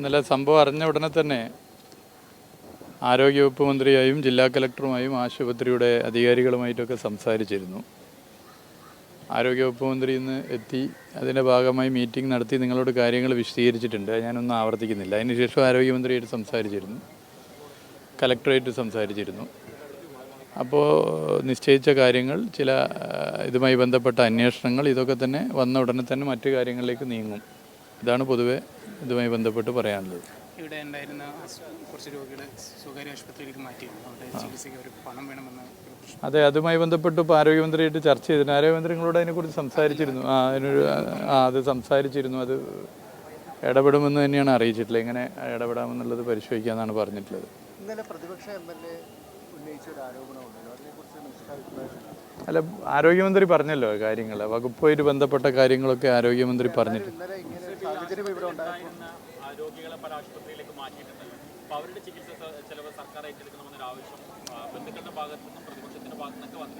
ഇന്നലെ സംഭവം അറിഞ്ഞ ഉടനെ തന്നെ ആരോഗ്യവകുപ്പ് മന്ത്രിയായും ജില്ലാ കലക്ടറുമായും ആശുപത്രിയുടെ അധികാരികളുമായിട്ടൊക്കെ സംസാരിച്ചിരുന്നു. ആരോഗ്യവകുപ്പ് മന്ത്രി ഇന്ന് എത്തി അതിന്റെ ഭാഗമായി മീറ്റിംഗ് നടത്തി നിങ്ങളോട് കാര്യങ്ങൾ വിശദീകരിച്ചിട്ടുണ്ട്. ഞാനൊന്നും ആവർത്തിക്കുന്നില്ല. അതിനുശേഷം ആരോഗ്യമന്ത്രിയായിട്ട് സംസാരിച്ചിരുന്നു. കലക്ടറേറ്റ് സംസാരിച്ചിരുന്നു. അപ്പോൾ നിശ്ചയിച്ച കാര്യങ്ങൾ ചില ഇതുമായി ബന്ധപ്പെട്ട അന്വേഷണങ്ങൾ ഇതൊക്കെ തന്നെ വന്ന ഉടനെ തന്നെ മറ്റു കാര്യങ്ങളിലേക്ക് നീങ്ങും. ഇതാണ് പൊതുവെ ഇതുമായി ബന്ധപ്പെട്ട് പറയാനുള്ളത്. ഇവിടെ ഉണ്ടായിരുന്ന കുറച്ച് രോഗികളെ സ്വകാര്യ ആശുപത്രിയിലേക്ക് മാറ്റി അവിടെ ചികിത്സയ്ക്ക് ഒരു പണം വേണമെന്ന അതെ അതുമായി ബന്ധപ്പെട്ട് ഇപ്പോൾ ആരോഗ്യമന്ത്രിയായിട്ട് ചർച്ച ചെയ്തിരുന്നു. ആരോഗ്യമന്ത്രി നിങ്ങളോട് അതിനെക്കുറിച്ച് സംസാരിച്ചിരുന്നു. ആ അതിനൊരു ആ അത് സംസാരിച്ചിരുന്നു. അത് ഇടപെടുമെന്ന് തന്നെയാണ് അറിയിച്ചിട്ടുള്ളത്. എങ്ങനെ ഇടപെടാമെന്നുള്ളത് പരിശോധിക്കാമെന്നാണ് പറഞ്ഞിട്ടുള്ളത്. ഇന്നലെ പ്രതിപക്ഷ എം എൽ എ ഉന്നയിച്ച ഒരു ആരോപണമുണ്ടല്ലോ. അതിനെക്കുറിച്ച് അല്ല ആരോഗ്യമന്ത്രി പറഞ്ഞല്ലോ കാര്യങ്ങൾ വകുപ്പുമായിട്ട് ബന്ധപ്പെട്ട കാര്യങ്ങളൊക്കെ ആരോഗ്യമന്ത്രി പറഞ്ഞിട്ട്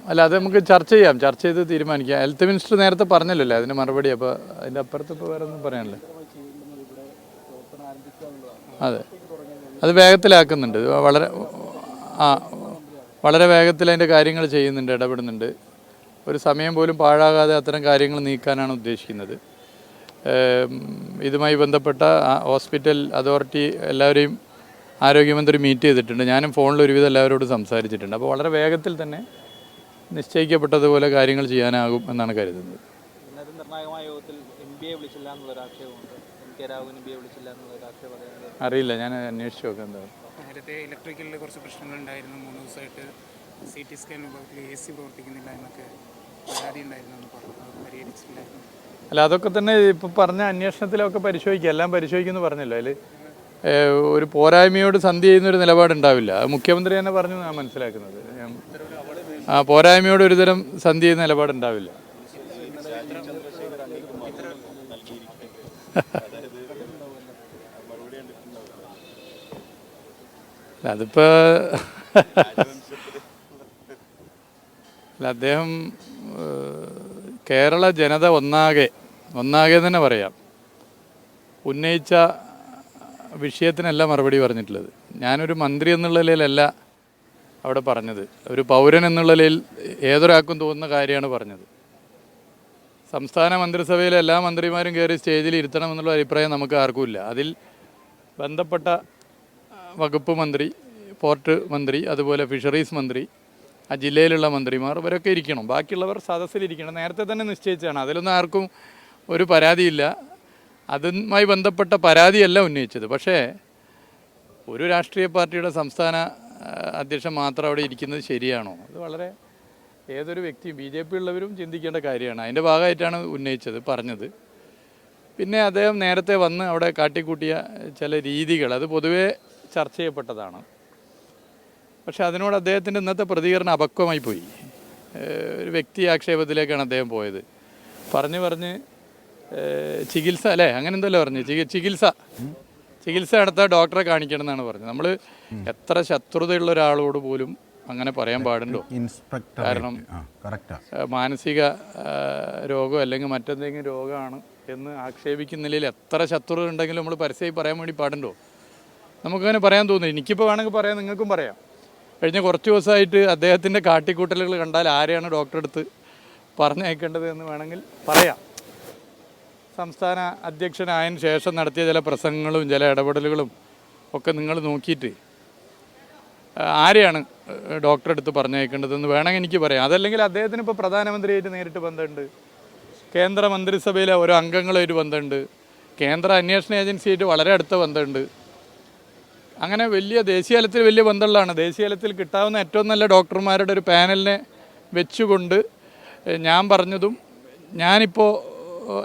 അല്ല അത് നമുക്ക് ചർച്ച ചെയ്യാം. ചർച്ച ചെയ്ത് തീരുമാനിക്കാം. ഹെൽത്ത് മിനിസ്റ്റർ നേരത്തെ പറഞ്ഞല്ലോ അല്ലേ അതിന് മറുപടി. അപ്പോൾ അതിന്റെ അപ്പുറത്ത് ഇപ്പോൾ വേറെ ഒന്നും പറയാനില്ല. അതെ. അത് വേഗത്തിലാക്കുന്നുണ്ട്. വളരെ ആ വളരെ വേഗത്തിൽ അതിന്റെ കാര്യങ്ങൾ ചെയ്യുന്നുണ്ട് ഇടപെടുന്നുണ്ട്. ഒരു സമയം പോലും പാഴാകാതെ അത്തരം കാര്യങ്ങൾ നീക്കാനാണ് ഉദ്ദേശിക്കുന്നത്. ഇതുമായി ബന്ധപ്പെട്ട ഹോസ്പിറ്റൽ അതോറിറ്റി എല്ലാവരെയും ആരോഗ്യമന്ത്രി മീറ്റ് ചെയ്തിട്ടുണ്ട്. ഞാനും ഫോണിൽ ഒരുവിധം എല്ലാവരോടും സംസാരിച്ചിട്ടുണ്ട്. അപ്പോൾ വളരെ വേഗത്തിൽ തന്നെ നിശ്ചയിക്കപ്പെട്ടതുപോലെ കാര്യങ്ങൾ ചെയ്യാനാകും എന്നാണ് കരുതുന്നത്. ഇന്നത്തെ നിർണായകമായ യോഗത്തിൽ എം ബി എ വിളിച്ചില്ല എന്നുള്ളൊരു ആക്ഷേപമുണ്ട് M K Raghavan M B A വിളിച്ചില്ല എന്നുള്ളൊരു ആക്ഷേപം അറിയില്ല. ഞാൻ അന്വേഷിച്ച് നോക്കാം എന്താ നേരത്തെ ഇലക്ട്രിക്കലിൽ കുറച്ച് പ്രശ്നങ്ങളുണ്ടായിരുന്നു മൂന്ന് ദിവസമായിട്ട് സി ടി സ്കാൻ വിഭാഗത്തിൽ എ സി പ്രവർത്തിക്കുന്നില്ല എന്നൊക്കെ പരാതി ഉണ്ടായിരുന്നു എന്ന് പറഞ്ഞു പരിഹരിച്ചില്ലായിരുന്നു അല്ല അതൊക്കെ തന്നെ ഇപ്പോൾ പറഞ്ഞ അന്വേഷണത്തിലൊക്കെ പരിശോധിക്കുക എല്ലാം പരിശോധിക്കുമെന്ന് പറഞ്ഞല്ലോ അതിൽ ഒരു പോരായ്മയോട് സന്ധി ചെയ്യുന്ന ഒരു നിലപാടുണ്ടാവില്ല അത് മുഖ്യമന്ത്രി തന്നെ പറഞ്ഞു ഞാൻ മനസ്സിലാക്കുന്നത് ആ പോരായ്മയോട് ഒരുതരം സന്ധി ചെയ്യുന്ന നിലപാടുണ്ടാവില്ല അതിപ്പോ അല്ല അദ്ദേഹം കേരള ജനത ഒന്നാകെ ഒന്നാകെ തന്നെ പറയാം. ഉന്നയിച്ച വിഷയത്തിനല്ല മറുപടി പറഞ്ഞിട്ടുള്ളത്. ഞാനൊരു മന്ത്രി എന്നുള്ള നിലയിലല്ല അവിടെ പറഞ്ഞത്. ഒരു പൗരൻ എന്നുള്ള നിലയിൽ ഏതൊരാൾക്കും തോന്നുന്ന കാര്യമാണ് പറഞ്ഞത്. സംസ്ഥാന മന്ത്രിസഭയിലെ എല്ലാ മന്ത്രിമാരും കയറി സ്റ്റേജിൽ ഇരുത്തണമെന്നുള്ള അഭിപ്രായം നമുക്ക് ആർക്കുമില്ല അതിൽ ബന്ധപ്പെട്ട വകുപ്പ് മന്ത്രി പോർട്ട് മന്ത്രി അതുപോലെ ഫിഷറീസ് മന്ത്രി ആ ജില്ലയിലുള്ള മന്ത്രിമാർ ഇവരൊക്കെ ഇരിക്കണം. ബാക്കിയുള്ളവർ സദസ്സിലിരിക്കണം. നേരത്തെ തന്നെ നിശ്ചയിച്ചാണ് അതിലൊന്നും ആർക്കും ഒരു പരാതിയില്ല. അതുമായി ബന്ധപ്പെട്ട പരാതിയല്ല ഉന്നയിച്ചത്. പക്ഷേ ഒരു രാഷ്ട്രീയ പാർട്ടിയുടെ സംസ്ഥാന അധ്യക്ഷൻ മാത്രം അവിടെ ഇരിക്കുന്നത് ശരിയാണോ? അത് വളരെ ഏതൊരു വ്യക്തിയും ബി ജെ പി ഉള്ളവരും ചിന്തിക്കേണ്ട കാര്യമാണ്. അതിന്റെ ഭാഗമായിട്ടാണ് ഉന്നയിച്ചത് പറഞ്ഞത്. പിന്നെ അദ്ദേഹം നേരത്തെ വന്ന് അവിടെ കാട്ടിക്കൂട്ടിയ ചില രീതികൾ അത് പൊതുവേ ചർച്ച ചെയ്യപ്പെട്ടതാണ്. പക്ഷേ അതിനോട് അദ്ദേഹത്തിന്റെ ഇന്നത്തെ പ്രതികരണം അപക്വമായി പോയി. ഒരു വ്യക്തി ആക്ഷേപത്തിലേക്കാണ് അദ്ദേഹം പോയത്. പറഞ്ഞു പറഞ്ഞ് ചികിത്സ അല്ലേ? അങ്ങനെ എന്തല്ലോ പറഞ്ഞു? ചികി- ചികിത്സ. ചികിത്സ നടത്താൻ ഡോക്ടറെ കാണിക്കണം എന്നാണ് പറഞ്ഞത്. നമ്മൾ എത്ര ശത്രുതയുള്ള ഒരാളോട് പോലും അങ്ങനെ പറയാൻ പാടുണ്ടോ? കാരണം മാനസിക രോഗം അല്ലെങ്കിൽ മറ്റെന്തെങ്കിലും രോഗമാണ് എന്ന് ആക്ഷേപിക്കുന്ന നിലയിൽ എത്ര ശത്രുത ഉണ്ടെങ്കിലും നമ്മൾ പരസ്യമായി പറയാൻ വേണ്ടി പാടുണ്ടോ? നമുക്കങ്ങനെ പറയാൻ തോന്നുന്നു. എനിക്കിപ്പോൾ വേണമെങ്കിൽ പറയാം നിങ്ങൾക്കും പറയാം. കഴിഞ്ഞ കുറച്ച് ദിവസമായിട്ട് അദ്ദേഹത്തിന്റെ കാട്ടിക്കൂട്ടലുകൾ കണ്ടാൽ ആരെയാണ് ഡോക്ടറെ അടുത്ത് പറഞ്ഞയക്കേണ്ടത് എന്ന് വേണമെങ്കിൽ പറയാം. സംസ്ഥാന അധ്യക്ഷനായതിനു ശേഷം നടത്തിയ ചില പ്രസംഗങ്ങളും ചില ഇടപെടലുകളും ഒക്കെ നിങ്ങൾ നോക്കിയിട്ട് ആരെയാണ് ഡോക്ടറെ അടുത്ത് പറഞ്ഞയക്കേണ്ടതെന്ന് വേണമെങ്കിൽ എനിക്ക് പറയാം. അതല്ലെങ്കിൽ അദ്ദേഹത്തിന് ഇപ്പോൾ പ്രധാനമന്ത്രിയായിട്ട് നേരിട്ട് ബന്ധമുണ്ട്. കേന്ദ്ര മന്ത്രിസഭയിലെ ഓരോ അംഗങ്ങളായിട്ട് ബന്ധമുണ്ട്. കേന്ദ്ര അന്വേഷണ ഏജൻസിയായിട്ട് വളരെ അടുത്ത ബന്ധമുണ്ട്. അങ്ങനെ വലിയ ദേശീയ തലത്തിൽ വലിയ ബന്ധമുള്ളതാണ്. ദേശീയ തലത്തിൽ കിട്ടാവുന്ന ഏറ്റവും നല്ല ഡോക്ടർമാരുടെ ഒരു പാനലിനെ വെച്ചുകൊണ്ട് ഞാൻ പറഞ്ഞതും ഞാനിപ്പോൾ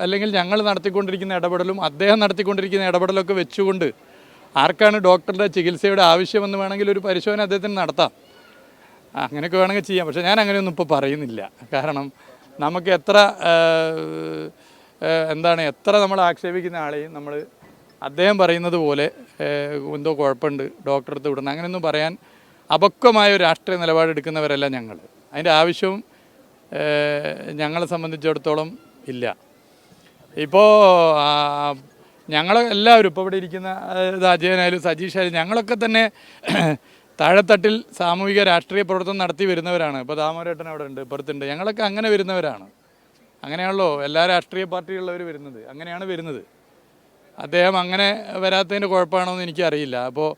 അല്ലെങ്കിൽ ഞങ്ങൾ നടത്തിക്കൊണ്ടിരിക്കുന്ന ഇടപെടലും അദ്ദേഹം നടത്തിക്കൊണ്ടിരിക്കുന്ന ഇടപെടലൊക്കെ വെച്ചുകൊണ്ട് ആർക്കാണ് ഡോക്ടറുടെ ചികിത്സയുടെ ആവശ്യമെന്ന് വേണമെങ്കിൽ ഒരു പരിശോധന അദ്ദേഹത്തിന് നടത്താം. അങ്ങനെയൊക്കെ വേണമെങ്കിൽ ചെയ്യാം. പക്ഷേ ഞാൻ അങ്ങനെയൊന്നും ഇപ്പോൾ പറയുന്നില്ല. കാരണം നമുക്ക് എത്ര എന്താണ് എത്ര നമ്മൾ ആക്ഷേപിക്കുന്ന ആളെയും നമ്മൾ അദ്ദേഹം പറയുന്നത് പോലെ എന്തോ കുഴപ്പമുണ്ട് ഡോക്ടർ അടുത്ത് വിടണം അങ്ങനെയൊന്നും പറയാൻ അപക്വമായ ഒരു രാഷ്ട്രീയ നിലപാടെടുക്കുന്നവരല്ല ഞങ്ങൾ അതിന്റെ ആവശ്യവും ഞങ്ങളെ സംബന്ധിച്ചിടത്തോളം ഇല്ല. ഇപ്പോൾ ഞങ്ങൾ എല്ലാവരും ഇപ്പോൾ ഇവിടെ ഇരിക്കുന്ന ഇത് അജയനായാലും സജീഷായാലും ഞങ്ങളൊക്കെ തന്നെ താഴെത്തട്ടിൽ സാമൂഹിക രാഷ്ട്രീയ പ്രവർത്തനം നടത്തി വരുന്നവരാണ്. ഇപ്പോൾ ദാമോരേട്ടൻ അവിടെ ഉണ്ട് ഇപ്പുറത്തുണ്ട് ഞങ്ങളൊക്കെ അങ്ങനെ വരുന്നവരാണ്. അങ്ങനെയാണല്ലോ എല്ലാ രാഷ്ട്രീയ പാർട്ടിയുള്ളവർ വരുന്നത്. അങ്ങനെയാണ് വരുന്നത്. അദ്ദേഹം അങ്ങനെ വരാത്തതിന്റെ കുഴപ്പമാണോ എന്ന് എനിക്കറിയില്ല. അപ്പോൾ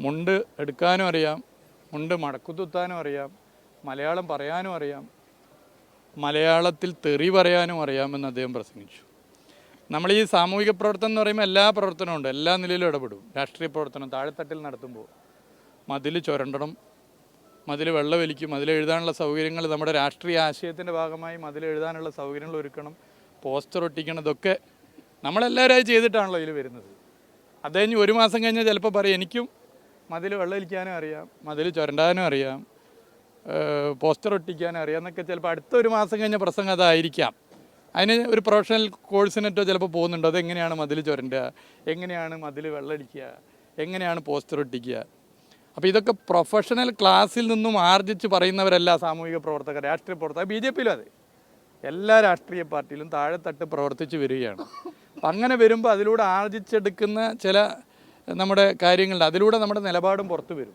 മുണ്ട് എടുക്കാനും അറിയാം മുണ്ട് മടക്കുത്തുത്താനും അറിയാം മലയാളം പറയാനും അറിയാം മലയാളത്തിൽ തെറി പറയാനും അറിയാമെന്ന് അദ്ദേഹം പ്രസംഗിച്ചു. നമ്മൾ ഈ സാമൂഹിക പ്രവർത്തനം എന്ന് പറയുമ്പോൾ എല്ലാ പ്രവർത്തനവും ഉണ്ട്. എല്ലാ നിലയിലും ഇടപെടും. രാഷ്ട്രീയ പ്രവർത്തനം താഴെത്തട്ടിൽ നടത്തുമ്പോൾ മതിൽ ചുരണ്ടണം മതിൽ വെള്ളമൊലിക്കും മതിൽ എഴുതാനുള്ള സൗകര്യങ്ങൾ നമ്മുടെ രാഷ്ട്രീയ ആശയത്തിന്റെ ഭാഗമായി മതിൽ എഴുതാനുള്ള സൗകര്യങ്ങൾ ഒരുക്കണം പോസ്റ്റർ ഒട്ടിക്കണം ഇതൊക്കെ നമ്മളെല്ലാവരും അത് ചെയ്തിട്ടാണല്ലോ ഇതിൽ വരുന്നത്. അദ്ദേഹം കഴിഞ്ഞ് ഒരു മാസം കഴിഞ്ഞാൽ ചിലപ്പോൾ പറയും എനിക്കും മതിൽ വെള്ളമൊലിക്കാനും അറിയാം മതിൽ ചുരണ്ടാനും അറിയാം പോസ്റ്റർ ഒട്ടിക്കാനും അറിയാം എന്നൊക്കെ ചിലപ്പോൾ അടുത്ത ഒരു മാസം കഴിഞ്ഞ പ്രസംഗം അതായിരിക്കാം. അതിന് ഒരു പ്രൊഫഷണൽ കോഴ്സിനെറ്റോ ചിലപ്പോൾ പോകുന്നുണ്ടോ. അതെങ്ങനെയാണ് മതിൽ ചുരണ്ടുക? എങ്ങനെയാണ് മതിൽ വെള്ളമടിക്കുക എങ്ങനെയാണ് പോസ്റ്റർ ഒട്ടിക്കുക? അപ്പോൾ ഇതൊക്കെ പ്രൊഫഷണൽ ക്ലാസ്സിൽ നിന്നും ആർജിച്ച് പറയുന്നവരല്ല സാമൂഹിക പ്രവർത്തകർ രാഷ്ട്രീയ പ്രവർത്തകർ. ബി ജെ പിയിലും അതെ. എല്ലാ രാഷ്ട്രീയ പാർട്ടിയിലും താഴെത്തട്ട് പ്രവർത്തിച്ച് വരികയാണ്. അങ്ങനെ വരുമ്പോൾ അതിലൂടെ ആർജിച്ചെടുക്കുന്ന ചില നമ്മുടെ കാര്യങ്ങളുണ്ട്. അതിലൂടെ നമ്മുടെ നിലപാടും പുറത്തു വരും.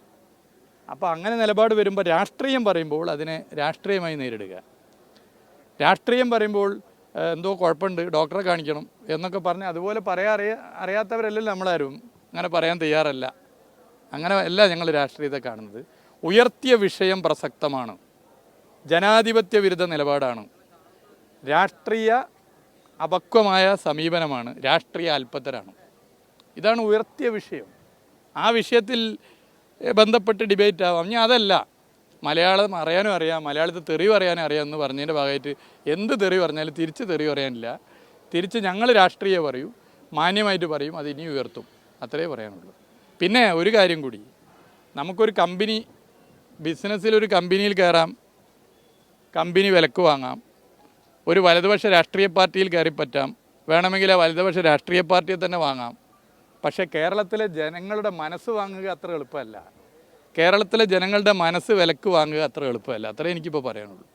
അപ്പോൾ അങ്ങനെ നിലപാട് വരുമ്പോൾ രാഷ്ട്രീയം പറയുമ്പോൾ അതിനെ രാഷ്ട്രീയമായി നേരിടുക. രാഷ്ട്രീയം പറയുമ്പോൾ എന്തോ കുഴപ്പമുണ്ട് ഡോക്ടറെ കാണിക്കണം എന്നൊക്കെ പറഞ്ഞ് അതുപോലെ പറയാൻ അറിയ അറിയാത്തവരല്ലല്ലോ നമ്മളാരും. അങ്ങനെ പറയാൻ തയ്യാറല്ല. അങ്ങനെ അല്ല ഞങ്ങൾ രാഷ്ട്രീയത്തെ കാണുന്നത്. ഉയർത്തിയ വിഷയം പ്രസക്തമാണ്. ജനാധിപത്യ വിരുദ്ധ നിലപാടാണ്. രാഷ്ട്രീയ അപക്വമായ സമീപനമാണ്. രാഷ്ട്രീയ അല്പത്തരാണ് ഇതാണ് ഉയർത്തിയ വിഷയം. ആ വിഷയത്തിൽ ബന്ധപ്പെട്ട് ഡിബേറ്റ് ആവാം ഞാൻ അതല്ല. മലയാളം അറിയാനും അറിയാം. മലയാളത്തിൽ തെറി പറയാനും അറിയാം എന്ന് പറഞ്ഞതിന്റെ ഭാഗമായിട്ട് എന്ത് തെറി പറഞ്ഞാലും തിരിച്ച് തെറി പറയാനില്ല. തിരിച്ച് ഞങ്ങൾ രാഷ്ട്രീയം പറയും. മാന്യമായിട്ട് പറയും. അത് ഇനി ഉയർത്തും. അത്രേ പറയാനുള്ളൂ. പിന്നെ ഒരു കാര്യം കൂടി. നമുക്കൊരു കമ്പനി ബിസിനസ്സിലൊരു കമ്പനിയിൽ കയറാം. കമ്പനി വിലക്ക് വാങ്ങാം. ഒരു വലതുപക്ഷ രാഷ്ട്രീയ പാർട്ടിയിൽ കയറി പറ്റാം. വേണമെങ്കിൽ ആ വലതുപക്ഷ രാഷ്ട്രീയ പാർട്ടിയെ തന്നെ വാങ്ങാം. പക്ഷേ കേരളത്തിലെ ജനങ്ങളുടെ മനസ്സ് വാങ്ങുക അത്ര എളുപ്പമല്ല. കേരളത്തിലെ ജനങ്ങളുടെ മനസ്സ് വിലക്ക് വാങ്ങുക അത്ര എളുപ്പമല്ല. അത്രേ എനിക്കിപ്പോൾ പറയാനുള്ളൂ.